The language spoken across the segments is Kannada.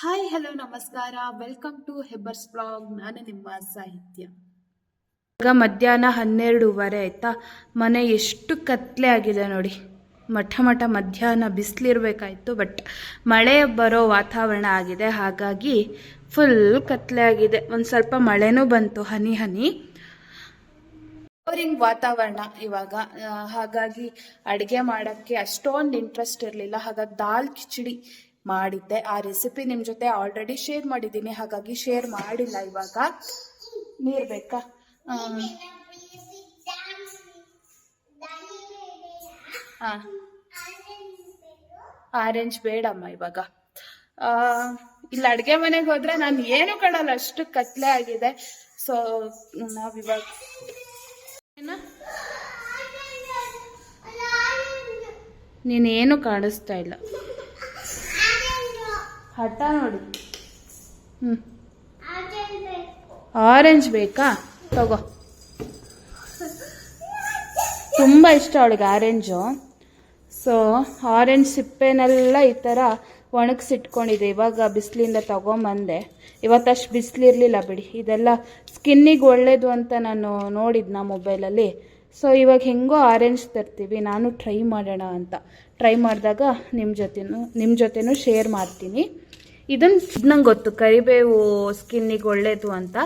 ಹಾಯ್ ಹಲೋ ನಮಸ್ಕಾರ. ವೆಲ್ಕಮ್ ಟು ಹೆಬ್ಬರ್ಸ್ ಬ್ಲಾಗ್ ನಾನು ನಿಮ್ಮ ಸಾಹಿತ್ಯ. ಈಗ ಮಧ್ಯಾಹ್ನ ಹನ್ನೆರಡೂವರೆ ಆಯಿತಾ? ಮನೆ ಎಷ್ಟು ಕತ್ಲೆ ಆಗಿದೆ ನೋಡಿ. ಮಠ ಮಠ ಮಧ್ಯಾಹ್ನ ಬಿಸಿಲಿರ್ಬೇಕಾಯ್ತು ಬಟ್ ಮಳೆ ಬರೋ ವಾತಾವರಣ ಆಗಿದೆ. ಹಾಗಾಗಿ ಫುಲ್ ಕತ್ಲೆ ಆಗಿದೆ. ಒಂದು ಸ್ವಲ್ಪ ಮಳೆನೂ ಬಂತು ಹನಿ ಹನಿ. ಬೋರಿಂಗ್ ವಾತಾವರಣ ಇವಾಗ. ಹಾಗಾಗಿ ಅಡುಗೆ ಮಾಡೋಕ್ಕೆ ಅಷ್ಟೊಂದು ಇಂಟ್ರೆಸ್ಟ್ ಇರಲಿಲ್ಲ. ಹಾಗಾಗಿ ದಾಲ್ ಕಿಚಡಿ ಮಾಡಿದ್ದೆ. ಆ ರೆಸಿಪಿ ನಿಮ್ಮ ಜೊತೆ ಆಲ್ರೆಡಿ ಶೇರ್ ಮಾಡಿದ್ದೀನಿ. ಹಾಗಾಗಿ ಶೇರ್ ಮಾಡಿಲ್ಲ ಇವಾಗ. ನೀರು ಬೇಕಾ? ಹಾಂ ಆರೆಂಜ್ ಬೇಡಮ್ಮ ಇವಾಗ. ಇಲ್ಲಿ, ಅಡುಗೆ ಮನೆಗೆ ಹೋದ್ರೆ ನಾನು ಏನು ಕಾಣಲ್ಲ ಅಷ್ಟು ಕತ್ಲೆ ಆಗಿದೆ. ಸೊ ನಾವಿವಾಗ ನೀನೇನು ಕಾಣಿಸ್ತಾ ಇಲ್ಲ. ಹಠ ನೋಡಿ. ಹ್ಞೂ ಆರೆಂಜ್ ಬೇಕಾ. ತಗೋ. ತುಂಬ ಇಷ್ಟ ಅವಳಿಗೆ ಆರೆಂಜು. ಸೊ ಆರೆಂಜ್ ಸಿಪ್ಪೆನೆಲ್ಲ ಈ ಥರ ಒಣಗಿಸಿಟ್ಕೊಂಡಿದೆ. ಇವಾಗ ಬಿಸಿಲಿಂದ ತಗೊಂಬಂದೆ. ಇವತ್ತಷ್ಟು ಬಿಸಿಲಿರಲಿಲ್ಲ ಬಿಡಿ. ಇದೆಲ್ಲ ಸ್ಕಿನ್ನಿಗೆ ಒಳ್ಳೇದು ಅಂತ ನಾನು ನೋಡಿದ್ನ ಮೊಬೈಲಲ್ಲಿ. ಸೊ ಇವಾಗ ಹೆಂಗೋ ಆರೆಂಜ್ ತರ್ತೀವಿ. ನಾನು ಟ್ರೈ ಮಾಡೋಣ ಅಂತ. ಟ್ರೈ ಮಾಡಿದಾಗ ನಿಮ್ಮ ಜೊತೆನೂ ನಿಮ್ಮ ಜೊತೆನೂ ಶೇರ್ ಮಾಡ್ತೀನಿ. ಇದನ್ನು ನಂಗೆ ಗೊತ್ತು, ಕರಿಬೇವು ಸ್ಕಿನ್ನಿಗೆ ಒಳ್ಳೇದು ಅಂತ.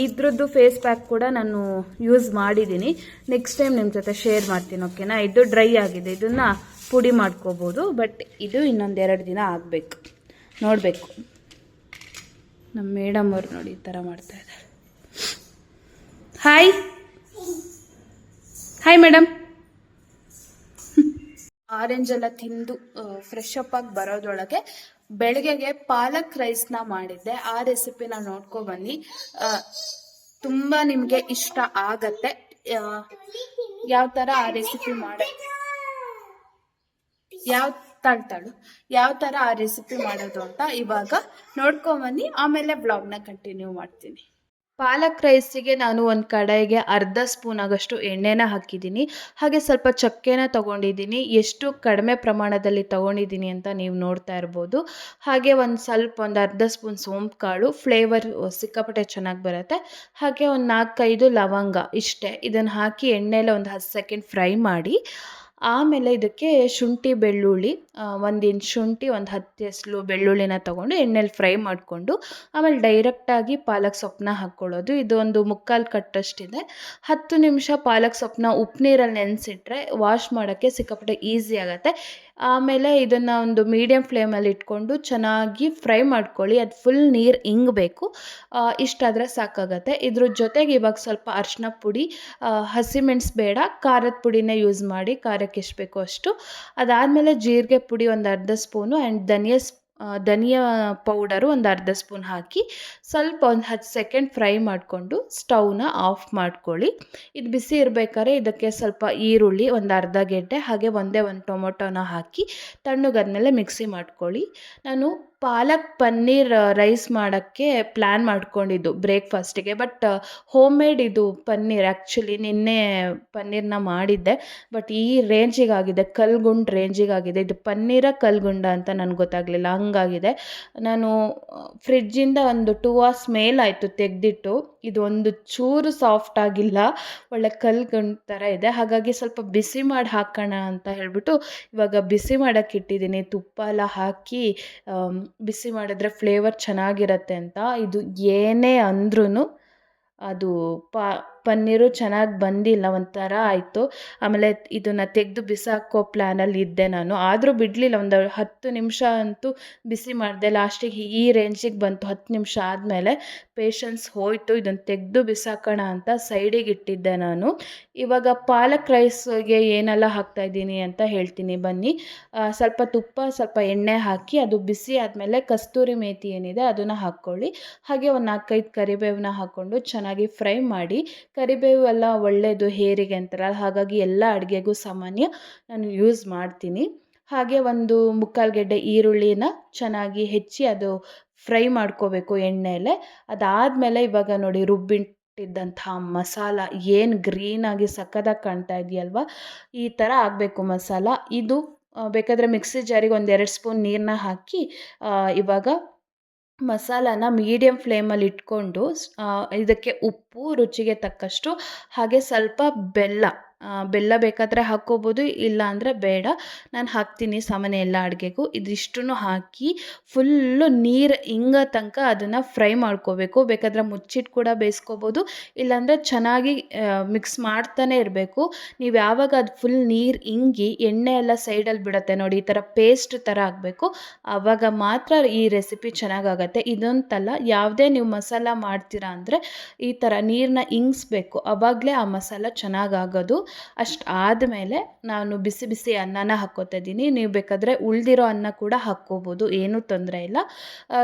ಇದ್ರದ್ದು ಫೇಸ್ ಪ್ಯಾಕ್ ಕೂಡ ನಾನು ಯೂಸ್ ಮಾಡಿದ್ದೀನಿ ನೆಕ್ಸ್ಟ್ ಟೈಮ್ ನಿಮ್ಮ ಜೊತೆ ಶೇರ್ ಮಾಡ್ತೀನಿ ಓಕೆನಾ ಇದು ಡ್ರೈ ಆಗಿದೆ, ಇದನ್ನು ಪುಡಿ ಮಾಡ್ಕೋಬೋದು ಬಟ್ ಇದು ಇನ್ನೊಂದು ಎರಡು ದಿನ ಆಗಬೇಕು. ನೋಡಬೇಕು. ನಮ್ಮ ಮೇಡಮ್ ಅವ್ರು ನೋಡಿ ಈ ಥರ ಮಾಡ್ತಾ ಇದ್ದಾರೆ ಹಾಯ್ ಹಾಯ್ ಮೇಡಮ್ ಆರೆಂಜ್ ಎಲ್ಲ ತಿಂದು ಫ್ರೆಶ್ ಅಪ್ ಆಗಿ ಬರೋದ್ರೊಳಗೆ ಬೆಳಗ್ಗೆಗೆ ಪಾಲಕ್ ರೈಸ್ನ ಮಾಡಿದ್ದೆ. ಆ ರೆಸಿಪಿನ ನೋಡ್ಕೊ ಬನ್ನಿ. ತುಂಬಾ ನಿಮಗೆ ಇಷ್ಟ ಆಗತ್ತೆ. ಯಾವ ಥರ ಆ ರೆಸಿಪಿ ಮಾಡ ಯಾವ ತಳ್ತಾಳು ಯಾವ ಥರ ಆ ರೆಸಿಪಿ ಮಾಡೋದು ಅಂತ ಇವಾಗ ನೋಡ್ಕೊಂಬನ್ನಿ ಆಮೇಲೆ ಬ್ಲಾಗ್ನ ಕಂಟಿನ್ಯೂ ಮಾಡ್ತೀನಿ. ಪಾಲಕ್ ರೈಸಿಗೆ ನಾನು ಒಂದು ಕಡೆಗೆ ಅರ್ಧ ಸ್ಪೂನ್ ಆಗಷ್ಟು ಎಣ್ಣೆನ ಹಾಕಿದ್ದೀನಿ. ಹಾಗೆ ಸ್ವಲ್ಪ ಚಕ್ಕೆನ ತಗೊಂಡಿದ್ದೀನಿ. ಎಷ್ಟು ಕಡಿಮೆ ಪ್ರಮಾಣದಲ್ಲಿ ತಗೊಂಡಿದ್ದೀನಿ ಅಂತ ನೀವು ನೋಡ್ತಾ ಇರ್ಬೋದು. ಹಾಗೆ ಒಂದು ಸ್ವಲ್ಪ ಒಂದು ಅರ್ಧ ಸ್ಪೂನ್ ಸೋಂಪು ಕಾಳು ಫ್ಲೇವರ್ ಸಿಕ್ಕಾಪಟ್ಟೆ ಚೆನ್ನಾಗಿ ಬರುತ್ತೆ. ಹಾಗೆ ಒಂದು ನಾಲ್ಕೈದು ಲವಂಗ ಇಷ್ಟೇ. ಇದನ್ನು ಹಾಕಿ ಎಣ್ಣೆಲೆ ಒಂದು ಹತ್ತು ಸೆಕೆಂಡ್ ಫ್ರೈ ಮಾಡಿ. ಆಮೇಲೆ ಇದಕ್ಕೆ ಶುಂಠಿ ಬೆಳ್ಳುಳ್ಳಿ ಒಂದು ಶುಂಠಿ, ಒಂದು ಹತ್ತು ಎಸ್ಲು ಬೆಳ್ಳುಳ್ಳಿನ ತೊಗೊಂಡು ಎಣ್ಣೆಲಿ ಫ್ರೈ ಮಾಡಿಕೊಂಡು, ಆಮೇಲೆ ಡೈರೆಕ್ಟಾಗಿ ಪಾಲಕ್ ಸೊಪ್ಪನ್ನ ಹಾಕ್ಕೊಳ್ಳೋದು ಇದು ಒಂದು ಮುಕ್ಕಾಲು ಕಟ್ಟಷ್ಟಿದೆ. ಹತ್ತು ನಿಮಿಷ ಪಾಲಕ್ ಸೊಪ್ಪನ್ನ ಉಪ್ಪು ನೀರಲ್ಲಿ ನೆನೆಸಿಟ್ರೆ ವಾಶ್ ಮಾಡೋಕ್ಕೆ ಸಿಕ್ಕಾಪಟ್ಟೆ ಈಸಿ ಆಗುತ್ತೆ. ಆಮೇಲೆ ಇದನ್ನು ಒಂದು ಮೀಡಿಯಮ್ ಫ್ಲೇಮಲ್ಲಿ ಇಟ್ಕೊಂಡು ಚೆನ್ನಾಗಿ ಫ್ರೈ ಮಾಡ್ಕೊಳ್ಳಿ. ಅದು ಫುಲ್ ನೀರು ಇಂಗಬೇಕು ಇಷ್ಟಾದರೆ ಸಾಕಾಗತ್ತೆ. ಇದ್ರ ಜೊತೆಗೆ ಇವಾಗ ಸ್ವಲ್ಪ ಅರಿಶಿನ ಪುಡಿ ಹಸಿಮೆಣಸು ಬೇಡ. ಖಾರದ ಪುಡಿನೇ ಯೂಸ್ ಮಾಡಿ ಖಾರಕ್ಕೆ ಎಷ್ಟು ಬೇಕೋ ಅಷ್ಟು. ಅದಾದಮೇಲೆ ಜೀರಿಗೆ ಪುಡಿ ಒಂದು ಅರ್ಧ ಸ್ಪೂನು ಆ್ಯಂಡ್ ಧನಿಯಾ ಸ್ ಧನಿಯಾ ಪೌಡರು ಒಂದು ಅರ್ಧ ಸ್ಪೂನ್ ಹಾಕಿ ಸ್ವಲ್ಪ ಒಂದು ಹತ್ತು ಸೆಕೆಂಡ್ ಫ್ರೈ ಮಾಡಿಕೊಂಡು ಸ್ಟವ್ನ ಆಫ್ ಮಾಡ್ಕೊಳ್ಳಿ. ಇದು ಬಿಸಿ ಇರಬೇಕಾದ್ರೆ ಇದಕ್ಕೆ ಸ್ವಲ್ಪ ಈರುಳ್ಳಿ ಒಂದು ಅರ್ಧ ಗೆಡ್ಡೆ ಹಾಗೆ ಒಂದೇ ಒಂದು ಟೊಮೊಟೊನ ಹಾಕಿ ತಣ್ಣಗಾದ್ಮೇಲೆ ಮಿಕ್ಸಿ ಮಾಡ್ಕೊಳ್ಳಿ. ನಾನು ಪಾಲಕ್ ಪನ್ನೀರ್ ರೈಸ್ ಮಾಡೋಕ್ಕೆ ಪ್ಲ್ಯಾನ್ ಮಾಡ್ಕೊಂಡಿದ್ದು ಬ್ರೇಕ್ಫಾಸ್ಟಿಗೆ. ಬಟ್ ಹೋಮ್ ಮೇಡ್ ಇದು ಪನ್ನೀರ್. ಆ್ಯಕ್ಚುಲಿ ನಿನ್ನೆ ಪನ್ನೀರ್ನ ಮಾಡಿದ್ದೆ. ಬಟ್ ಈ ರೇಂಜಿಗಾಗಿದೆ, ಕಲ್ಗುಂಡ್ ರೇಂಜಿಗಾಗಿದೆ. ಇದು ಪನ್ನೀರ ಕಲ್ಗುಂಡ ಅಂತ ನನಗೆ ಗೊತ್ತಾಗಲಿಲ್ಲ. ಹಂಗಾಗಿದೆ. ನಾನು ಫ್ರಿಜ್ಜಿಂದ ಒಂದು ಟೂ ಅವರ್ಸ್ ಮೇಲಾಯಿತು ತೆಗೆದಿಟ್ಟು. ಇದು ಒಂದು ಚೂರು ಸಾಫ್ಟ್ ಆಗಿಲ್ಲ, ಒಳ್ಳೆ ಕಲ್ಗುಂಡ್ ಥರ ಇದೆ. ಹಾಗಾಗಿ ಸ್ವಲ್ಪ ಬಿಸಿ ಮಾಡಿ ಹಾಕೋಣ ಅಂತ ಹೇಳ್ಬಿಟ್ಟು ಇವಾಗ ಬಿಸಿ ಮಾಡೋಕ್ಕೆ ಇಟ್ಟಿದ್ದೀನಿ. ತುಪ್ಪ ಎಲ್ಲ ಹಾಕಿ ಬಿಸಿ ಮಾಡಿದ್ರೆ ಫ್ಲೇವರ್ ಚೆನ್ನಾಗಿರತ್ತೆ ಅಂತ. ಇದು ಏನೇ ಅಂದ್ರೂ ಅದು ಪಾ ಪನ್ನೀರು ಚೆನ್ನಾಗಿ ಬಂದಿಲ್ಲ ಒಂಥರ ಆಯಿತು. ಆಮೇಲೆ ಇದನ್ನು ತೆಗೆದು ಬಿಸಾಕೋ ಪ್ಲ್ಯಾನಲ್ಲಿ ಇದ್ದೆ ನಾನು. ಆದರೂ ಬಿಡಲಿಲ್ಲ, ಒಂದು ಹತ್ತು ನಿಮಿಷ ಅಂತೂ ಬಿಸಿ ಮಾಡಿದೆ. ಲಾಸ್ಟಿಗೆ ಈ ರೇಂಜಿಗೆ ಬಂತು, ಹತ್ತು ನಿಮಿಷ ಆದಮೇಲೆ ಪೇಷನ್ಸ್ ಹೋಯಿತು, ಇದನ್ನು ತೆಗೆದು ಬಿಸಾಕೋಣ ಅಂತ ಸೈಡಿಗೆ ಇಟ್ಟಿದ್ದೆ ನಾನು. ಇವಾಗ ಪಾಲಕ್ ರೈಸ್ಗೆ ಏನೆಲ್ಲ ಹಾಕ್ತಾಯಿದ್ದೀನಿ ಅಂತ ಹೇಳ್ತೀನಿ, ಬನ್ನಿ. ಸ್ವಲ್ಪ ತುಪ್ಪ, ಸ್ವಲ್ಪ ಎಣ್ಣೆ ಹಾಕಿ, ಅದು ಬಿಸಿ ಆದಮೇಲೆ ಕಸ್ತೂರಿ ಮೇಥಿ ಏನಿದೆ ಅದನ್ನು ಹಾಕ್ಕೊಳ್ಳಿ. ಹಾಗೆ ಒಂದು ನಾಲ್ಕೈದು ಕರಿಬೇವನ್ನ ಹಾಕ್ಕೊಂಡು ಚೆನ್ನಾಗಿ ಫ್ರೈ ಮಾಡಿ ಕರಿಬೇವು ಎಲ್ಲ ಒಳ್ಳೆಯದು ಹೇರಿಗೆ ಅಂತಾರಲ್ಲ, ಹಾಗಾಗಿ ಎಲ್ಲ ಅಡುಗೆಗೂ ಸಾಮಾನ್ಯ ನಾನು ಯೂಸ್ ಮಾಡ್ತೀನಿ. ಹಾಗೆ ಒಂದು ಮುಕ್ಕಾಲು ಗೆಡ್ಡೆ ಈರುಳ್ಳಿನ ಚೆನ್ನಾಗಿ ಹೆಚ್ಚಿ ಅದು ಫ್ರೈ ಮಾಡ್ಕೋಬೇಕು ಎಣ್ಣೆಲೆ. ಅದಾದಮೇಲೆ ಇವಾಗ ನೋಡಿ ರುಬ್ಬಿಟ್ಟಿದ್ದಂಥ ಮಸಾಲ, ಏನು ಗ್ರೀನಾಗಿ ಸಕ್ಕದಾಗಿ ಕಾಣ್ತಾ ಇದೆಯಲ್ವ, ಈ ಥರ ಆಗಬೇಕು ಮಸಾಲ. ಇದು ಬೇಕಾದರೆ ಮಿಕ್ಸಿ ಜಾರಿಗೆ ಒಂದೆರಡು ಸ್ಪೂನ್ ನೀರನ್ನ ಹಾಕಿ ಇವಾಗ ಮಸಾಲಾನ ಮೀಡಿಯಮ್ ಫ್ಲೇಮಲ್ಲಿ ಇಟ್ಕೊಂಡು ಇದಕ್ಕೆ ಉಪ್ಪು ರುಚಿಗೆ ತಕ್ಕಷ್ಟು ಹಾಗೆ ಸ್ವಲ್ಪ ಬೆಲ್ಲ. ಬೆಲ್ಲ ಬೇಕಾದರೆ ಹಾಕ್ಕೋಬೋದು, ಇಲ್ಲ ಅಂದರೆ ಬೇಡ. ನಾನು ಹಾಕ್ತೀನಿ ಸಾಮಾನ್ಯ ಎಲ್ಲ ಅಡುಗೆಗೂ. ಇದಿಷ್ಟನ್ನು ಹಾಕಿ ಫುಲ್ಲು ನೀರು ಹಿಂಗ ತನಕ ಅದನ್ನು ಫ್ರೈ ಮಾಡ್ಕೋಬೇಕು. ಬೇಕಾದರೆ ಮುಚ್ಚಿಟ್ಟು ಕೂಡ ಬೇಯಿಸ್ಕೋಬೋದು. ಇಲ್ಲಾಂದರೆ ಚೆನ್ನಾಗಿ ಮಿಕ್ಸ್ ಮಾಡ್ತಾನೆ ಇರಬೇಕು. ನೀವು ಯಾವಾಗ ಅದು ಫುಲ್ ನೀರು ಇಂಗಿ ಎಣ್ಣೆ ಎಲ್ಲ ಸೈಡಲ್ಲಿ ಬಿಡುತ್ತೆ ನೋಡಿ, ಈ ಥರ ಪೇಸ್ಟ್ ಥರ ಆಗಬೇಕು. ಆವಾಗ ಮಾತ್ರ ಈ ರೆಸಿಪಿ ಚೆನ್ನಾಗಾಗತ್ತೆ. ಇದೊಂತಲ್ಲ, ಯಾವುದೇ ನೀವು ಮಸಾಲ ಮಾಡ್ತೀರಾ ಅಂದರೆ ಈ ಥರ ನೀರನ್ನ ಇಂಗಿಸ್ಬೇಕು. ಆವಾಗಲೇ ಆ ಮಸಾಲ ಚೆನ್ನಾಗಾಗೋದು. ಅಷ್ಟು ಆದಮೇಲೆ ನಾನು ಬಿಸಿ ಬಿಸಿ ಅನ್ನನ ಹಾಕ್ಕೋತಾ ಇದ್ದೀನಿ. ನೀವು ಬೇಕಾದರೆ ಉಳಿದಿರೋ ಅನ್ನ ಕೂಡ ಹಾಕ್ಕೋಬೋದು, ಏನೂ ತೊಂದರೆ ಇಲ್ಲ.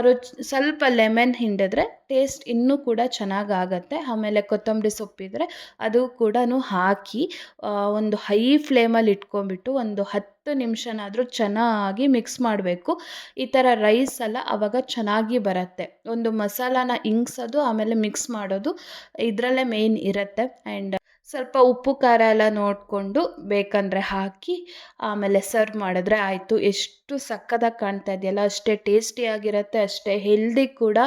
ರುಚಿ, ಸ್ವಲ್ಪ ಲೆಮನ್ ಹಿಂಡಿದ್ರೆ ಟೇಸ್ಟ್ ಇನ್ನೂ ಕೂಡ ಚೆನ್ನಾಗಾಗತ್ತೆ. ಆಮೇಲೆ ಕೊತ್ತಂಬರಿ ಸೊಪ್ಪಿದ್ರೆ ಅದು ಕೂಡ ಹಾಕಿ ಒಂದು ಹೈ ಫ್ಲೇಮಲ್ಲಿ ಇಟ್ಕೊಂಬಿಟ್ಟು ಒಂದು ಹತ್ತು ನಿಮಿಷನಾದರೂ ಚೆನ್ನಾಗಿ ಮಿಕ್ಸ್ ಮಾಡಬೇಕು. ಈ ಥರ ರೈಸ್ ಎಲ್ಲ ಆವಾಗ ಚೆನ್ನಾಗಿ ಬರುತ್ತೆ. ಒಂದು ಮಸಾಲಾನ ಇಂಗ್ಸೋದು, ಆಮೇಲೆ ಮಿಕ್ಸ್ ಮಾಡೋದು ಇದರಲ್ಲೇ ಮೇಯ್ನ್ ಇರುತ್ತೆ. ಆ್ಯಂಡ್ ಸ್ವಲ್ಪ ಉಪ್ಪು ಖಾರ ಎಲ್ಲ ನೋಡಿಕೊಂಡು ಬೇಕಂದರೆ ಹಾಕಿ ಆಮೇಲೆ ಸರ್ವ್ ಮಾಡಿದ್ರೆ ಆಯಿತು. ಎಷ್ಟು ಸಕ್ಕದಾಗಿ ಕಾಣ್ತಾ ಇದೆಯಲ್ಲ, ಅಷ್ಟೇ ಟೇಸ್ಟಿಯಾಗಿರುತ್ತೆ ಅಷ್ಟೇ ಹೆಲ್ದಿ ಕೂಡ.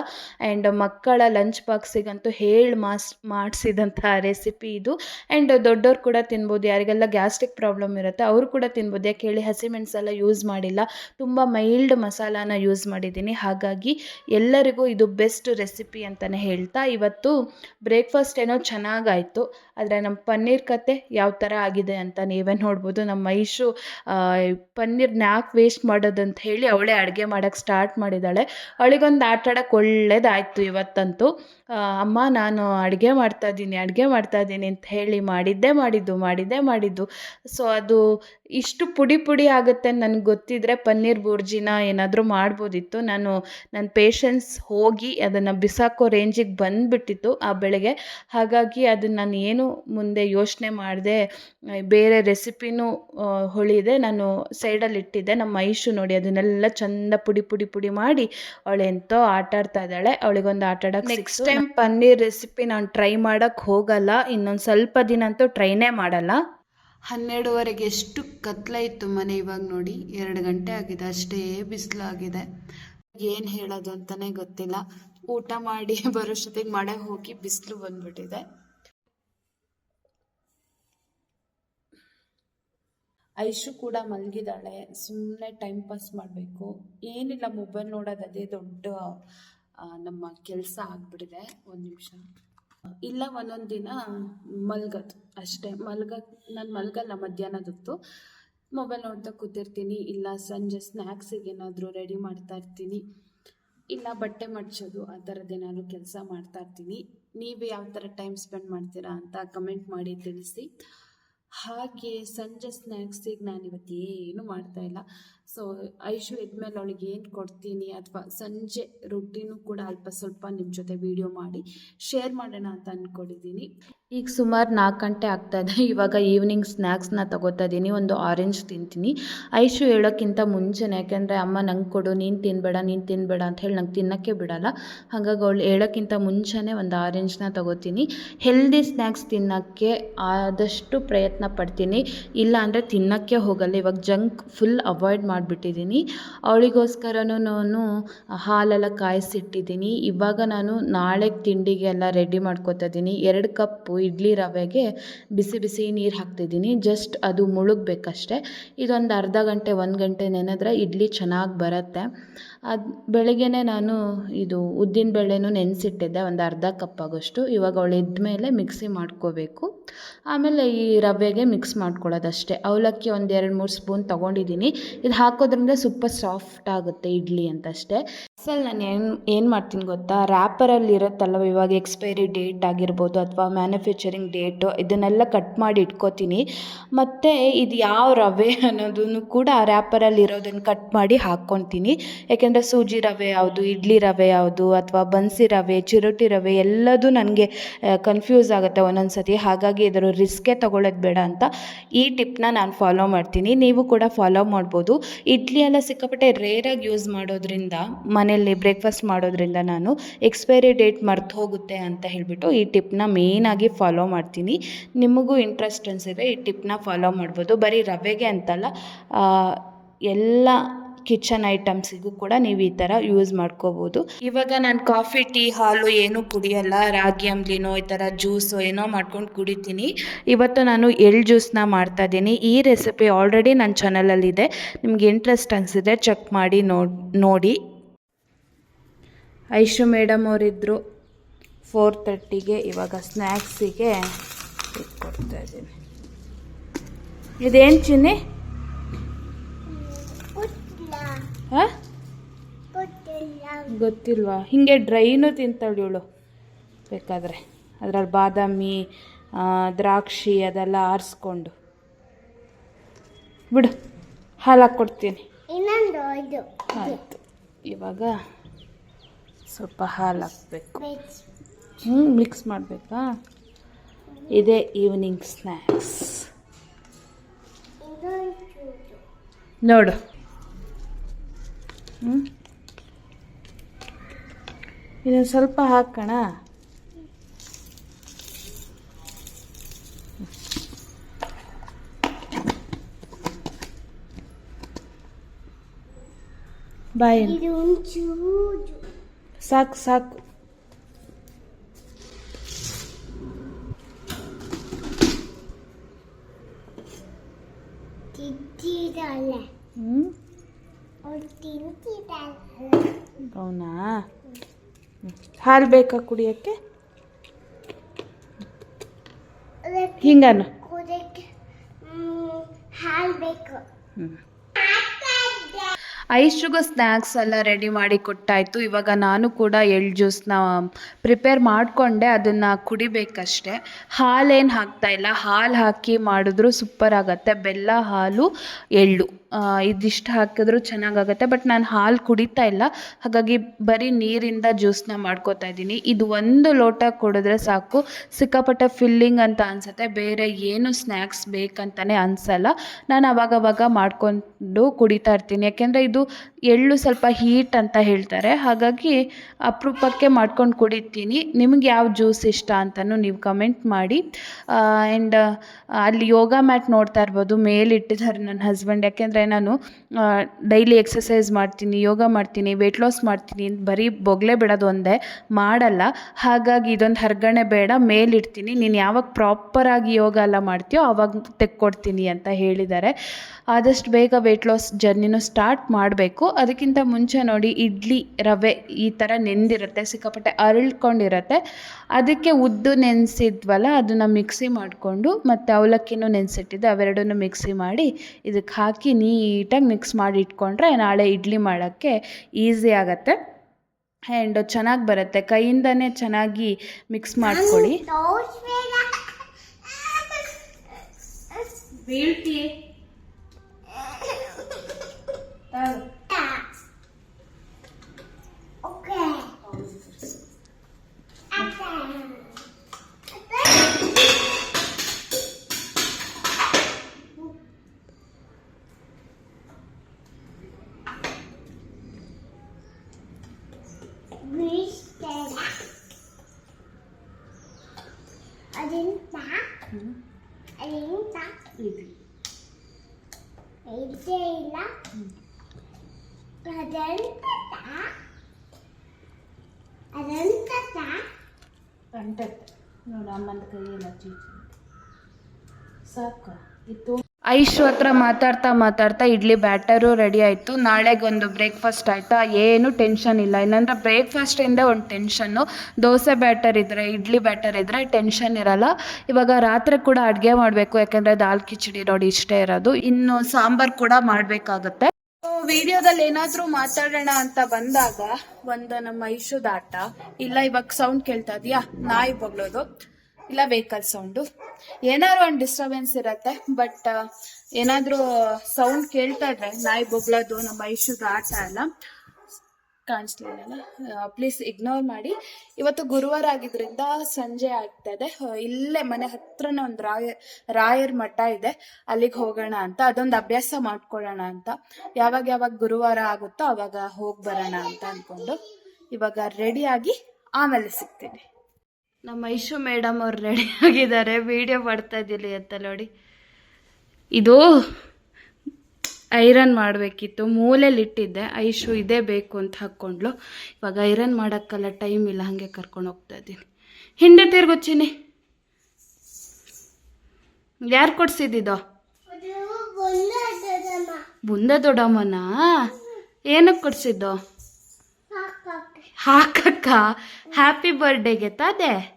ಆ್ಯಂಡ್ ಮಕ್ಕಳ ಲಂಚ್ ಬಾಕ್ಸಿಗಂತೂ ಹೇಳಿ ಮಾಸ್, ಮಾಡಿಸಿದಂಥ ರೆಸಿಪಿ ಇದು. ಆ್ಯಂಡ್ ದೊಡ್ಡವ್ರು ಕೂಡ ತಿನ್ಬೋದು, ಯಾರಿಗೆಲ್ಲ ಗ್ಯಾಸ್ಟ್ರಿಕ್ ಪ್ರಾಬ್ಲಮ್ ಇರುತ್ತೆ, ಅವರು ಕೂಡ ತಿನ್ಬೋದು. ಯಾಕೆ ಹೇಳಿ ಹಸಿಮೆಣಸೆಲ್ಲ ಯೂಸ್ ಮಾಡಿಲ್ಲ. ತುಂಬ ಮೈಲ್ಡ್ ಮಸಾಲಾನ ಯೂಸ್ ಮಾಡಿದ್ದೀನಿ. ಹಾಗಾಗಿ ಎಲ್ಲರಿಗೂ ಇದು ಬೆಸ್ಟ್ ರೆಸಿಪಿ ಅಂತಲೇ ಹೇಳ್ತಾ, ಇವತ್ತು ಬ್ರೇಕ್ಫಾಸ್ಟ್ ಏನೋ ಚೆನ್ನಾಗಾಯಿತು. ಆದರೆ ನಮ್ಮ ಪನ್ನೀರ್ ಕತೆ ಯಾವ ಥರ ಆಗಿದೆ ಅಂತ ನೀವೇ ನೋಡ್ಬೋದು. ನಮ್ಮ ಮೈಸೂ ಪನ್ನೀರ್ ನ್ಯಾಕ್ ವೇಸ್ಟ್ ವೇಸ್ಟ್ ಮಾಡೋದಂತ ಹೇಳಿ ಅವಳೇ ಅಡುಗೆ ಮಾಡೋಕ್ಕೆ ಸ್ಟಾರ್ಟ್ ಮಾಡಿದ್ದಾಳೆ ಅವಳಿಗೊಂದು ಆಟ ಆಡೋಕ್ಕೆ ಒಳ್ಳೇದಾಯಿತು ಇವತ್ತಂತೂ. ಅಮ್ಮ ನಾನು ಅಡುಗೆ ಮಾಡ್ತಾಯಿದ್ದೀನಿ ಅಡುಗೆ ಮಾಡ್ತಾಯಿದ್ದೀನಿ ಅಂತ ಹೇಳಿ ಮಾಡಿದ್ದೇ ಮಾಡಿದ್ದು ಮಾಡಿದ್ದೇ ಮಾಡಿದ್ದು. ಸೊ ಅದು ಇಷ್ಟು ಪುಡಿ ಪುಡಿ ಆಗುತ್ತೆ ನನಗೆ ಗೊತ್ತಿದ್ದರೆ ಪನ್ನೀರ್ ಬುರ್ಜಿನ ಏನಾದರೂ ಮಾಡ್ಬೋದಿತ್ತು. ನಾನು ನನ್ನ ಪೇಷನ್ಸ್ ಹೋಗಿ ಅದನ್ನು ಬಿಸಾಕೋ ರೇಂಜಿಗೆ ಬಂದುಬಿಟ್ಟಿತ್ತು ಆ ಬೆಳಗ್ಗೆ ಹಾಗಾಗಿ ಅದನ್ನು ನಾನು ಏನು ಮುಂದೆ ಯೋಚನೆ ಮಾಡಿದೆ. ಬೇರೆ ರೆಸಿಪಿನೂ ಹೊಳಿದೆ ನಾನು ಸೈಡಲ್ಲಿ ಇಟ್ಟಿದ್ದೆ. ನಮ್ಮ ಐಶು ನೋಡಿ ಅದನ್ನೆಲ್ಲ ಚಂದ ಪುಡಿ ಪುಡಿ ಪುಡಿ ಮಾಡಿ ಅವಳು ಎಂತೋ ಆಟ ಆಡ್ತಾ ಇದ್ದಾಳೆ. ಅವಳಿಗೊಂದು ಆಟ ಆಡೋಕೆ ನೆಕ್ಸ್ಟ್ ಟೈಮ್ ಪನ್ನೀರ್ ರೆಸಿಪಿ ನಾನು ಟ್ರೈ ಮಾಡೋಕ್ಕೆ ಹೋಗಲ್ಲ. ಇನ್ನೊಂದು ಸ್ವಲ್ಪ ದಿನ ಅಂತೂ ಟ್ರೈನೇ ಮಾಡಲ್ಲ. ಹನ್ನೆರಡುವರೆಗೆ ಎಷ್ಟು ಕತ್ಲಾಯಿತ್ತು ಮನೆ ಇವಾಗ ನೋಡಿ. ಎರಡು ಗಂಟೆ ಆಗಿದೆ, ಅಷ್ಟೇ ಬಿಸಿಲಾಗಿದೆ. ಏನು ಹೇಳೋದು ಅಂತಲೇ ಗೊತ್ತಿಲ್ಲ. ಊಟ ಮಾಡಿ ಬರೋಷ್ಟೊತ್ತಿಗೆ ಮಳೆ ಹೋಗಿ ಬಿಸಿಲು ಬಂದ್ಬಿಟ್ಟಿದೆ. ಐಶು ಕೂಡ ಮಲಗಿದ್ದಾಳೆ. ಸುಮ್ಮನೆ ಟೈಮ್ ಪಾಸ್ ಮಾಡಬೇಕು. ಏನಿಲ್ಲ, ಮೊಬೈಲ್ ನೋಡೋದು ಅದೇ ದೊಡ್ಡ ನಮ್ಮ ಕೆಲಸ ಆಗ್ಬಿಟ್ಟಿದೆ. ಒಂದು ನಿಮಿಷ. ಇಲ್ಲ ಒಂದೊಂದು ದಿನ ಮಲ್ಗದ್ ಅಷ್ಟೇ. ಮಲ್ಗ ನಾನು ಮಲ್ಗಲ್ಲ, ಮಧ್ಯಾಹ್ನದೊತ್ತು. ಮೊಬೈಲ್ ನೋಡ್ತಾ ಕೂತಿರ್ತೀನಿ. ಇಲ್ಲ, ಸಂಜೆ ಸ್ನ್ಯಾಕ್ಸಿಗೆ ಏನಾದರೂ ರೆಡಿ ಮಾಡ್ತಾ ಇರ್ತೀನಿ. ಇಲ್ಲ, ಬಟ್ಟೆ ಮಡ್ಚೋದು, ಆ ಥರದ್ದೇನಾದ್ರು ಕೆಲಸ ಮಾಡ್ತಾ ಇರ್ತೀನಿ. ನೀವು ಯಾವ ಥರ ಟೈಮ್ ಸ್ಪೆಂಡ್ ಮಾಡ್ತೀರಾ ಅಂತ ಕಮೆಂಟ್ ಮಾಡಿ ತಿಳಿಸಿ. ಹಾಗೆ ಸಂಜೆ ಸ್ನ್ಯಾಕ್ಸಿಗೆ ನಾನು ಇವತ್ತು ಏನು ಮಾಡ್ತಾ ಇಲ್ಲ. ಸೊ ಐಶು ಇದ್ಮೇಲೆ ಅವಳಿಗೆ ಏನು ಕೊಡ್ತೀನಿ ಅಥವಾ ಸಂಜೆ ರೊಟ್ಟಿನೂ ಕೂಡ ಅಲ್ಪ ಸ್ವಲ್ಪ ನಿಮ್ಮ ಜೊತೆ ವಿಡಿಯೋ ಮಾಡಿ ಶೇರ್ ಮಾಡೋಣ ಅಂತ ಅಂದ್ಕೊಂಡಿದ್ದೀನಿ ಈಗ ಸುಮಾರು ನಾಲ್ಕು ಗಂಟೆ ಆಗ್ತಾ ಇದೆ. ಇವಾಗ ಈವ್ನಿಂಗ್ ಸ್ನ್ಯಾಕ್ಸ್ನ ತಗೋತಾ ಇದ್ದೀನಿ ಒಂದು ಆರೆಂಜ್ ತಿಂತೀನಿ. ಐಶು ಹೇಳೋಕ್ಕಿಂತ ಮುಂಚೆನೇ, ಯಾಕೆಂದರೆ ಅಮ್ಮ ನಂಗೆ ಕೊಡು, ನೀನು ತಿನ್ನಬೇಡ ನೀನು ತಿನ್ನಬೇಡ ಅಂತ ಹೇಳಿ ನಂಗೆ ತಿನ್ನೋಕ್ಕೆ ಬಿಡಲ್ಲ. ಹಾಗಾಗಿ ಅವಳು ಹೇಳೋಕ್ಕಿಂತ ಮುಂಚೆನೇ ಒಂದು ಆರೆಂಜ್ನ ತಗೋತೀನಿ. ಹೆಲ್ದಿ ಸ್ನ್ಯಾಕ್ಸ್ ತಿನ್ನೋಕ್ಕೆ ಆದಷ್ಟು ಪ್ರಯತ್ನ ಪಡ್ತೀನಿ. ಇಲ್ಲ ಅಂದರೆ ತಿನ್ನೋಕ್ಕೆ ಹೋಗಲ್ಲ. ಇವಾಗ ಜಂಕ್ ಫುಲ್ ಅವಾಯ್ಡ್ ಮಾಡಿಬಿಟ್ಟಿದ್ದೀನಿ ಅವಳಿಗೋಸ್ಕರನೂ ನಾನು ಹಾಲೆಲ್ಲ ಕಾಯಿಸಿಟ್ಟಿದ್ದೀನಿ. ಇವಾಗ ನಾನು ನಾಳೆ ತಿಂಡಿಗೆ ಎಲ್ಲ ರೆಡಿ ಮಾಡ್ಕೊತಾ ಇದ್ದೀನಿ. ಎರಡು ಕಪ್ಪು ಇಡ್ಲಿ ರವೆಗೆ ಬಿಸಿ ಬಿಸಿ ನೀರು ಹಾಕ್ತಿದ್ದೀನಿ. ಜಸ್ಟ್ ಅದು ಮುಳುಗಬೇಕಷ್ಟೆ. ಇದೊಂದು ಅರ್ಧ ಗಂಟೆ, ಒಂದು ಗಂಟೆ ನೆನೆದ್ರೆ ಇಡ್ಲಿ ಚೆನ್ನಾಗಿ ಬರುತ್ತೆ. ಅದು ಬೆಳಗ್ಗೆ ನಾನು ಇದು ಉದ್ದಿನ ಬೇಳೆನೂ ನೆನೆಸಿಟ್ಟಿದ್ದೆ, ಒಂದು ಅರ್ಧ ಕಪ್ ಆಗೋಷ್ಟು. ಇವಾಗ ಅವಳು ಎದ್ಮೇಲೆ ಮಿಕ್ಸಿ ಮಾಡ್ಕೋಬೇಕು. ಆಮೇಲೆ ಈ ರವೆಗೆ ಮಿಕ್ಸ್ ಮಾಡ್ಕೊಳ್ಳೋದಷ್ಟೇ. ಅವಲಕ್ಕಿ ಒಂದು ಎರಡು ಮೂರು ಸ್ಪೂನ್ ತೊಗೊಂಡಿದ್ದೀನಿ. ಇದು ಹಾಕೋದ್ರಿಂದ ಸೂಪರ್ ಸಾಫ್ಟ್ ಆಗುತ್ತೆ ಇಡ್ಲಿ ಅಂತಷ್ಟೇ ಅಸಲ್ ನಾನು ಏನು ಏನು ಮಾಡ್ತೀನಿ ಗೊತ್ತಾ? ರ್ಯಾಪರಲ್ಲಿ ಇರುತ್ತಲ್ವ ಇವಾಗ ಎಕ್ಸ್ಪೈರಿ ಡೇಟ್ ಆಗಿರ್ಬೋದು ಅಥವಾ ಮ್ಯಾನುಫ್ಯಾಕ್ಚರಿಂಗ್ ಡೇಟು ಇದನ್ನೆಲ್ಲ ಕಟ್ ಮಾಡಿ ಇಟ್ಕೋತೀನಿ. ಮತ್ತು ಇದು ಯಾವ ರವೆ ಅನ್ನೋದನ್ನು ಕೂಡ ಆ ರ್ಯಾಪರಲ್ಲಿ ಇರೋದನ್ನು ಕಟ್ ಮಾಡಿ ಹಾಕ್ಕೊತೀನಿ ಯಾಕೆಂದರೆ ಸೂಜಿ ರವೆ ಯಾವುದು, ಇಡ್ಲಿ ರವೆ ಯಾವುದು, ಅಥವಾ ಬನ್ಸಿ ರವೆ, ಚಿರೋಟಿ ರವೆ ಎಲ್ಲದೂ ನನಗೆ ಕನ್ಫ್ಯೂಸ್ ಆಗುತ್ತೆ ಒಂದೊಂದು ಸತಿ ಹಾಗಾಗಿ ಇದರ ರಿಸ್ಕೇ ತೊಗೊಳ್ಳೋದು ಬೇಡ ಅಂತ ಈ ಟಿಪ್ನ ನಾನು ಫಾಲೋ ಮಾಡ್ತೀನಿ. ನೀವು ಕೂಡ ಫಾಲೋ ಮಾಡ್ಬೋದು. ಇಡ್ಲಿ ಎಲ್ಲ ಸಿಕ್ಕಾಪಟ್ಟೆ ರೇರಾಗಿ ಯೂಸ್ ಮಾಡೋದ್ರಿಂದ, ಮನೆಯಲ್ಲಿ ಬ್ರೇಕ್ಫಾಸ್ಟ್ ಮಾಡೋದ್ರಿಂದ ನಾನು ಎಕ್ಸ್ಪೈರಿ ಡೇಟ್ ಮರ್ತು ಹೋಗುತ್ತೆ ಅಂತ ಹೇಳಿಬಿಟ್ಟು ಈ ಟಿಪ್ನ ಮೇಯ್ನಾಗಿ ಫಾಲೋ ಮಾಡ್ತೀನಿ. ನಿಮಗೂ ಇಂಟ್ರೆಸ್ಟ್ ಅನಿಸಿದ್ರೆ ಈ ಟಿಪ್ನ ಫಾಲೋ ಮಾಡ್ಬೋದು. ಬರೀ ರವೆಗೆ ಅಂತಲ್ಲ ಎಲ್ಲ ಕಿಚನ್ ಐಟಮ್ಸಿಗೂ ಕೂಡ ನೀವು ಈ ಥರ ಯೂಸ್ ಮಾಡ್ಕೋಬೋದು. ಇವಾಗ ನಾನು ಕಾಫಿ, ಟೀ, ಹಾಲು ಏನೂ ಕುಡಿಯಲ್ಲ. ರಾಗಿ, ಅಂಬ್ಲಿನೋ, ಈ ಥರ ಜ್ಯೂಸು ಏನೋ ಮಾಡ್ಕೊಂಡು ಕುಡಿತೀನಿ. ಇವತ್ತು ನಾನು ಎಳ್ ಜ್ಯೂಸ್ನ ಮಾಡ್ತಾ ಇದ್ದೀನಿ ಈ ರೆಸಿಪಿ ಆಲ್ರೆಡಿ ನನ್ನ ಚಾನಲಲ್ಲಿದೆ. ನಿಮ್ಗೆ ಇಂಟ್ರೆಸ್ಟ್ ಅನಿಸಿದೆ ಚೆಕ್ ಮಾಡಿ ನೋಡ್ ನೋಡಿ. ಐಶು ಮೇಡಮ್ ಅವರಿದ್ದರು ಫೋರ್ ತರ್ಟಿಗೆ ಇವಾಗ ಸ್ನ್ಯಾಕ್ಸಿಗೆ ಕೊಡ್ತಾ ಇದ್ದೀನಿ ಇದೇನು ಚಿನ್ನಿ? ಹಾಂ ಗೊತ್ತಿಲ್ವಾ? ಹಿಂಗೆ ಡ್ರೈನು ತಿಂತಾಳೆ ಇವಳು. ಬೇಕಾದರೆ. ಅದರಲ್ಲಿ ಬಾದಾಮಿ ದ್ರಾಕ್ಷಿ ಅದೆಲ್ಲ ಆರಿಸ್ಕೊಂಡು. ಬಿಡು ಹಾಲು ಕೊಡ್ತೀನಿ. ಆಯಿತು. ಇವಾಗ ಸ್ವಲ್ಪ ಹಾಲು ಹಾಕ್ಬೇಕು ಹ್ಞೂ ಮಿಕ್ಸ್ ಮಾಡಬೇಕಾ? ಇದೇ ಈವ್ನಿಂಗ್ ಸ್ನ್ಯಾಕ್ಸ್ ನೋಡು. ಹ್ಞೂ ಇದನ್ನು ಸ್ವಲ್ಪ ಹಾಕೋಣ. ಬಾಯ್ ಸಾಕು ಸಾಕು ತಿಂತಿರಲ್ಲ ಹ್ಞೂ ಅವ್ರು ತಿಂತಿರಲ್ಲ ಅವನಾ ಹಾಲು ಬೇಕಾ ಕುಡಿಯೋಕ್ಕೆ? ಹಿಂಗಾನು? ಹಾಲು ಬೇಕು. ಹ್ಞೂ ಐಶ್ರಿಗೂ ಸ್ನ್ಯಾಕ್ಸ್ ಎಲ್ಲ ರೆಡಿ ಮಾಡಿ ಕೊಟ್ಟಾಯಿತು. ಇವಾಗ ನಾನು ಕೂಡ ಎಳ್ಳು ಜ್ಯೂಸ್ನ ಪ್ರಿಪೇರ್ ಮಾಡಿಕೊಂಡೆ, ಅದನ್ನು ಕುಡಿಬೇಕಷ್ಟೆ. ಹಾಲೇನು ಹಾಕ್ತಾ ಇಲ್ಲ. ಹಾಲು ಹಾಕಿ ಮಾಡಿದ್ರು ಸೂಪರ್ ಆಗುತ್ತೆ. ಬೆಲ್ಲ, ಹಾಲು, ಎಳ್ಳು. ಇದಿಷ್ಟು ಹಾಕಿದ್ರು ಚೆನ್ನಾಗಾಗತ್ತೆ. ಬಟ್ ನಾನು ಹಾಲು ಕುಡಿತಾ ಇಲ್ಲ. ಹಾಗಾಗಿ ಬರೀ ನೀರಿಂದ ಜ್ಯೂಸ್ನ ಮಾಡ್ಕೋತಾ ಇದ್ದೀನಿ. ಇದು ಒಂದು ಲೋಟ ಕುಡಿದ್ರೆ ಸಾಕು. ಸಿಕ್ಕಾಪಟ್ಟೆ ಫಿಲ್ಲಿಂಗ್ ಅಂತ ಅನ್ಸುತ್ತೆ. ಬೇರೆ ಏನು ಸ್ನ್ಯಾಕ್ಸ್ ಬೇಕಂತಲೇ ಅನಿಸಲ್ಲ. ನಾನು ಅವಾಗವಾಗ ಮಾಡ್ಕೊಂಡು ಕುಡಿತಾ ಇರ್ತೀನಿ. ಯಾಕೆಂದರೆ ಇದು ಎಳ್ಳು ಸ್ವಲ್ಪ ಹೀಟ್ ಅಂತ ಹೇಳ್ತಾರೆ. ಹಾಗಾಗಿ ಅಪರೂಪಕ್ಕೆ ಮಾಡ್ಕೊಂಡು ಕುಡಿತೀನಿ. ನಿಮ್ಗೆ ಯಾವ ಜ್ಯೂಸ್ ಇಷ್ಟ ಅಂತಲೂ ನೀವು ಕಮೆಂಟ್ ಮಾಡಿ. ಆ್ಯಂಡ್ ಅಲ್ಲಿ ಯೋಗ ಮ್ಯಾಟ್ ನೋಡ್ತಾ ಇರ್ಬೋದು. ಮೇಲಿಟ್ಟಿದ್ದಾರೆ ನನ್ನ ಹಸ್ಬೆಂಡ್ ಯಾಕೆಂದರೆ ನಾನು ಡೈಲಿ ಎಕ್ಸಸೈಸ್ ಮಾಡ್ತೀನಿ, ಯೋಗ ಮಾಡ್ತೀನಿ ವೆಯ್ಟ್ ಲಾಸ್ ಮಾಡ್ತೀನಿ. ಬರೀ ಬೊಗಲೇ ಬಿಡೋದು ಒಂದೇ, ಮಾಡಲ್ಲ. ಹಾಗಾಗಿ ಇದೊಂದು ಹರ್ಗಣೆ ಬೇಡ. ಮೇಲಿಡ್ತೀನಿ. ನೀನು ಯಾವಾಗ ಪ್ರಾಪರಾಗಿ ಯೋಗ ಎಲ್ಲ ಮಾಡ್ತೀಯೋ ಅವಾಗ ತೆಕ್ಕೊಡ್ತೀನಿ ಅಂತ ಹೇಳಿದ್ದಾರೆ. ಆದಷ್ಟು ಬೇಗ ವೆಯ್ಟ್ ಲಾಸ್ ಜರ್ನಿನೂ ಸ್ಟಾರ್ಟ್ ಮಾಡಬೇಕು. ಅದಕ್ಕಿಂತ ಮುಂಚೆ ನೋಡಿ ಇಡ್ಲಿ ರವೆ ಈ ಥರ ನೆಂದಿರುತ್ತೆ ಸಿಕ್ಕಾಪಟ್ಟೆ ಅರಳ್ಕೊಂಡಿರುತ್ತೆ. ಅದಕ್ಕೆ ಉದ್ದು ನೆನೆಸಿದ್ವಲ್ಲ ಅದನ್ನು ಮಿಕ್ಸಿ ಮಾಡಿಕೊಂಡು ಮತ್ತು ಅವಲಕ್ಕಿನೂ ನೆನೆಸಿಟ್ಟಿದ್ದು ಅವೆರಡನ್ನೂ ಮಿಕ್ಸಿ ಮಾಡಿ ಇದಕ್ಕೆ ಹಾಕಿ ನೀಟಾಗಿ ಮಿಕ್ಸ್ ಮಾಡಿ ಇಟ್ಕೊಂಡ್ರೆ ನಾಳೆ ಇಡ್ಲಿ ಮಾಡೋಕ್ಕೆ ಈಸಿ ಆಗುತ್ತೆ. ಆ್ಯಂಡ್ ಚೆನ್ನಾಗಿ ಬರುತ್ತೆ. ಕೈಯಿಂದನೇ ಚೆನ್ನಾಗಿ ಮಿಕ್ಸ್ ಮಾಡ್ಕೊಳ್ಳಿ. ಇದ್ದೇ ಇಲ್ಲ. ಅದಂತ ಅದಂತ ಅಂಟತ್ತೆ. ನೋಡು ಅಮ್ಮನ ಕೈಯೆಲ್ಲ ಚೀಚಿ. ಸಾಕು. ಇತ್ತು. ಐಶು ಹತ್ರ ಮಾತಾಡ್ತಾ ಮಾತಾಡ್ತಾ ಇಡ್ಲಿ ಬ್ಯಾಟರು ರೆಡಿ ಆಯಿತು. ನಾಳೆಗೊಂದು ಬ್ರೇಕ್ಫಾಸ್ಟ್ ಆಯಿತಾ? ಏನು ಟೆನ್ಷನ್ ಇಲ್ಲ. ಇಲ್ಲಾಂದ್ರೆ ಬ್ರೇಕ್ಫಾಸ್ಟಿಂದ ಒಂದು ಟೆನ್ಷನ್ನು. ದೋಸೆ ಬ್ಯಾಟರ್ ಇದ್ದರೆ ಇಡ್ಲಿ ಬ್ಯಾಟರ್ ಇದ್ದರೆ ಟೆನ್ಷನ್ ಇರಲ್ಲ. ಇವಾಗ ರಾತ್ರಿ ಕೂಡ ಅಡುಗೆ ಮಾಡಬೇಕು. ಯಾಕೆಂದರೆ ದಾಲ್ ಕಿಚಡಿ ನೋಡಿ ಇಷ್ಟೇ ಇರೋದು. ಇನ್ನು ಸಾಂಬಾರು ಕೂಡ ಮಾಡಬೇಕಾಗತ್ತೆ. ವಿಡಿಯೋದಲ್ಲಿ ಏನಾದರೂ ಮಾತಾಡೋಣ ಅಂತ ಬಂದಾಗ, ಒಂದು ನಮ್ಮ ಐಶುದಾಟ ಇಲ್ಲ, ಇವಾಗ ಸೌಂಡ್ ಕೇಳ್ತಾ ಇದೆಯಾ? ನಾಯಿ ಬಗ್ಳೋದು. ಇಲ್ಲ ವೆಹಿಕಲ್ ಸೌಂಡು ಏನಾದ್ರು ಒಂದು ಡಿಸ್ಟರ್ಬೆನ್ಸ್ ಇರತ್ತೆ ಬಟ್ ಏನಾದರೂ ಸೌಂಡ್ ಕೇಳ್ತಾ ಇದ್ರೆ, ನಾಯಿ ಬೊಗ್ಳೋದು, ನಮ್ಮ ಮೈಸೂರು ಆಟ ಎಲ್ಲ ಕಾಣಿಸ್ಲಿಲ್ಲ ಪ್ಲೀಸ್ ಇಗ್ನೋರ್ ಮಾಡಿ. ಇವತ್ತು ಗುರುವಾರ ಆಗಿದ್ರಿಂದ ಸಂಜೆ ಆಗ್ತಾ ಇದೆ ಇಲ್ಲೇ ಮನೆ ಹತ್ರನೇ ಒಂದು ರಾಯ ರಾಯರ್ ಮಠ ಇದೆ. ಅಲ್ಲಿಗೆ ಹೋಗೋಣ ಅಂತ, ಅದೊಂದು ಅಭ್ಯಾಸ ಮಾಡ್ಕೊಳ್ಳೋಣ ಅಂತ. ಯಾವಾಗ ಯಾವಾಗ ಗುರುವಾರ ಆಗುತ್ತೋ ಅವಾಗ ಹೋಗಿ ಬರೋಣ ಅಂತ ಅಂದ್ಕೊಂಡು ಇವಾಗ ರೆಡಿಯಾಗಿ ಆಮೇಲೆ ಸಿಗ್ತೀನಿ. ನಮ್ಮ ಐಶು ಮೇಡಮ್ ಅವ್ರು ರೆಡಿ ಆಗಿದ್ದಾರೆ. ವಿಡಿಯೋ ಮಾಡ್ತಾ ಇದ್ದಿಲ್ಲ ಅಂತ ನೋಡಿ. ಇದು ಐರನ್ ಮಾಡಬೇಕಿತ್ತು. ಮೂಲೆಯಲ್ಲಿ ಇಟ್ಟಿದ್ದೆ. ಐಶು ಇದೇ ಬೇಕು ಅಂತ ಹಾಕ್ಕೊಂಡ್ಲು ಇವಾಗ ಐರನ್ ಮಾಡೋಕ್ಕಲ್ಲ ಟೈಮ್ ಇಲ್ಲ ಹಾಗೆ ಕರ್ಕೊಂಡು ಹೋಗ್ತಾ ಇದ್ದೀನಿ. ಹಿಂದೆ ತಿರ್ಗೊಚ್ಚಿನಿ ಯಾರು ಕೊಡ್ಸಿದ್ದೋ ಮುಂದೆ ದೊಡ್ಡಮ್ಮನ? ಏನಕ್ಕೆ ಕೊಡ್ಸಿದ್ದು? ಹಾಕಕ್ಕ. ಹ್ಯಾಪಿ ಬರ್ಡೇಗೆ ತಾದೆ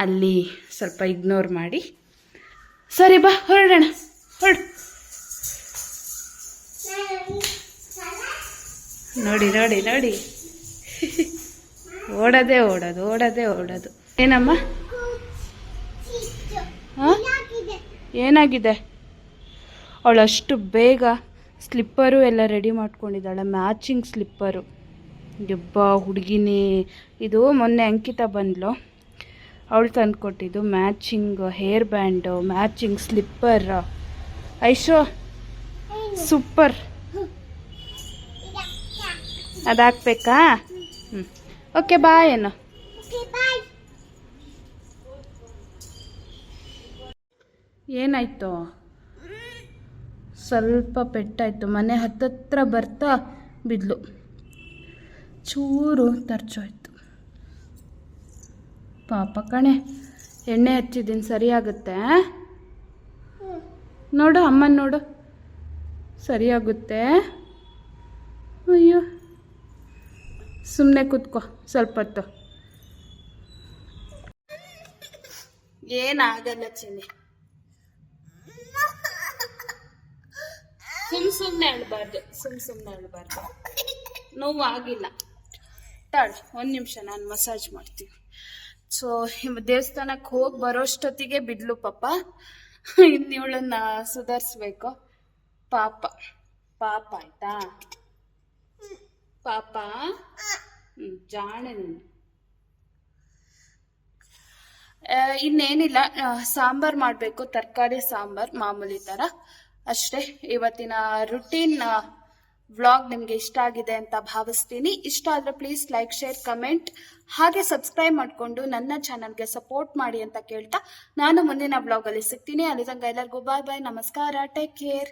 ಅಲ್ಲಿ ಸ್ವಲ್ಪ ಇಗ್ನೋರ್ ಮಾಡಿ. ಸರಿ, ಬಾ, ಹೊರಡೋಣ. ಹೊರಡು. ನೋಡಿ ನೋಡಿ ನೋಡಿ. ಓಡೋದೇ ಓಡೋದು ಓಡೋದೇ ಓಡೋದು. ಏನಮ್ಮ? ಹಾಂ? ಏನಾಗಿದೆ? ಅವಳು ಅಷ್ಟು ಬೇಗ ಸ್ಲಿಪ್ಪರು ಎಲ್ಲ ರೆಡಿ ಮಾಡ್ಕೊಂಡಿದ್ದಾಳೆ ಮ್ಯಾಚಿಂಗ್ ಸ್ಲಿಪ್ಪರು ಡಬ್ಬ ಹುಡುಗಿನೇ. ಇದು ಮೊನ್ನೆ ಅಂಕಿತ ಬಂದ್ಲು. ಅವಳು ತಂದುಕೊಟ್ಟಿದ್ದು matching hair band matching slipper Aishu super ಅದು ಹಾಕ್ಬೇಕಾ ಹ್ಞೂ ಓಕೆ ಬಾಯ್ ಏನು ಏನಾಯ್ತು? ಸ್ವಲ್ಪ ಪೆಟ್ಟಾಯ್ತು. ಮನೆ ಹತ್ತತ್ರ ಬರ್ತಾ ಬಿದ್ಲು. ಚೂರು ತರ್ಚೋಯ್ತು. ಪಾಪ ಕಣೆ. ಎಣ್ಣೆ ಹಚ್ಚಿದ್ದೀನಿ, ಸರಿಯಾಗುತ್ತೆ ನೋಡು, ಅಮ್ಮನ ನೋಡು. ಸರಿಯಾಗುತ್ತೆ. ಅಯ್ಯೋ. ಸುಮ್ಮನೆ ಕೂತ್ಕೋ, ಸ್ವಲ್ಪ ಹೊತ್ತು. ಏನಾಗಲ್ಲ ಚಿನ್ನಿ. ಸುಮ್ ಸುಮ್ಮನೆ ಅಳ್ಬಾರ್ದು, ಸುಮ್ ಸುಮ್ಮನೆ ಅಳ್ಬಾರ್ದು. ನೋವು ಆಗಿಲ್ಲ ತಾಳು, ಒಂದು ನಿಮಿಷ, ನಾನು ಮಸಾಜ್ ಮಾಡ್ತೀನಿ. ಸೊ ದೇವಸ್ಥಾನಕ್ಕೆ ಹೋಗಿ ಬರೋಷ್ಟೊತ್ತಿಗೆ ಬಿಡ್ಲು ಪಾಪ. ಇನ್ನು ಇವಳನ್ನ ಸುಧಾರಿಸ್ಬೇಕು. ಪಾಪ. ಪಾಪ ಆಯ್ತಾ? ಪಾಪ? ಜಾಣೆ ನೀನು ಇನ್ನೇನಿಲ್ಲ. ಸಾಂಬಾರ್ ಮಾಡಬೇಕು. ತರಕಾರಿ ಸಾಂಬಾರ್ ಮಾಮೂಲಿ ಥರ ಅಷ್ಟೇ. ಇವತ್ತಿನ ರುಟೀನ್ ವ್ಲಾಗ್ ನಿಮಗೆ ಇಷ್ಟ ಆಗಿದೆ ಅಂತ ಭಾವಿಸ್ತೀನಿ. ಇಷ್ಟ ಆದರೆ ಪ್ಲೀಸ್ ಲೈಕ್ ಶೇರ್ ಕಮೆಂಟ್ ಹಾಗೆ ಸಬ್ಸ್ಕ್ರೈಬ್ ಮಾಡಿಕೊಂಡು ನನ್ನ ಚಾನಲ್ಗೆ ಸಪೋರ್ಟ್ ಮಾಡಿ ಅಂತ ಕೇಳ್ತಾ ನಾನು ಮುಂದಿನ ಬ್ಲಾಗಲ್ಲಿ ಸಿಗ್ತೀನಿ. ಅಲ್ಲಿ ತನಕ ಎಲ್ಲರಿಗೂ ಬಾಯ್ ಬಾಯ್ ನಮಸ್ಕಾರ. Take care